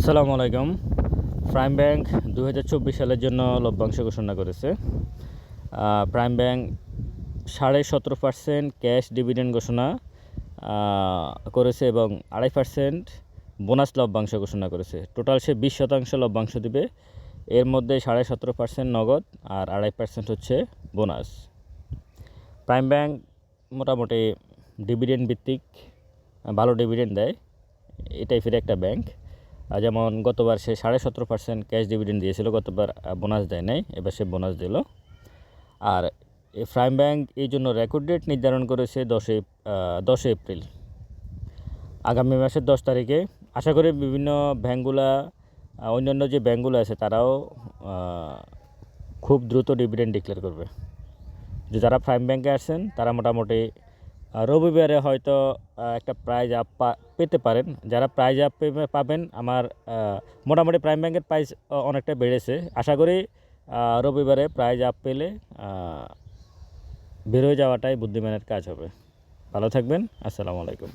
আসসালামু আলাইকুম। Prime bank দু হাজার চব্বিশ সালের জন্য লভ্যাংশ ঘোষণা করেছে। প্রাইম ব্যাংক সাড়ে সতেরো পার্সেন্ট ক্যাশ ডিভিডেন্ড ঘোষণা করেছে এবং আড়াই পার্সেন্ট বোনাস লভ্যাংশ ঘোষণা করেছে। টোটাল সে বিশ শতাংশ লভ্যাংশ দিবে। এর মধ্যে সাড়ে সতেরো পার্সেন্ট নগদ আর আড়াই পার্সেন্ট হচ্ছে বোনাস। প্রাইম ব্যাংক মোটামুটি ডিভিডেন্ড ভিত্তিক, ভালো ডিভিডেন্ড দেয়। এই টাইপের একটা ব্যাংক। যেমন গতবার সে সাড়ে সতেরো পার্সেন্ট ক্যাশ ডিভিডেন্ড দিয়েছিল, গতবার বোনাস দেয় নাই, এবার সে বোনাস দিল। আর এই প্রাইম ব্যাংক এই জন্য রেকর্ড ডেট নির্ধারণ করেছে দশই দশই এপ্রিল। আগামী মাসের দশ তারিখে আশা করি বিভিন্ন ব্যাঙ্কগুলা অন্যান্য যে ব্যাঙ্কগুলো আছে তারাও খুব দ্রুত ডিভিডেন্ড ডিক্লেয়ার করবে। যে যারা প্রাইম ব্যাংকে আসছেন তারা মোটামুটি রবিবারে হয়তো একটা প্রাইজ আপ পেতে পারেন। যারা প্রাইজ আপ পাবেন, আমার মোটামুটি প্রাইম ব্যাংকের প্রাইস অনেকটা বেড়েছে। আশা করি রবিবারে প্রাইজ আপ পেলে বেরোয় বের যাওয়াটাই বুদ্ধিমানের কাজ হবে। ভালো থাকবেন। আসসালামু আলাইকুম।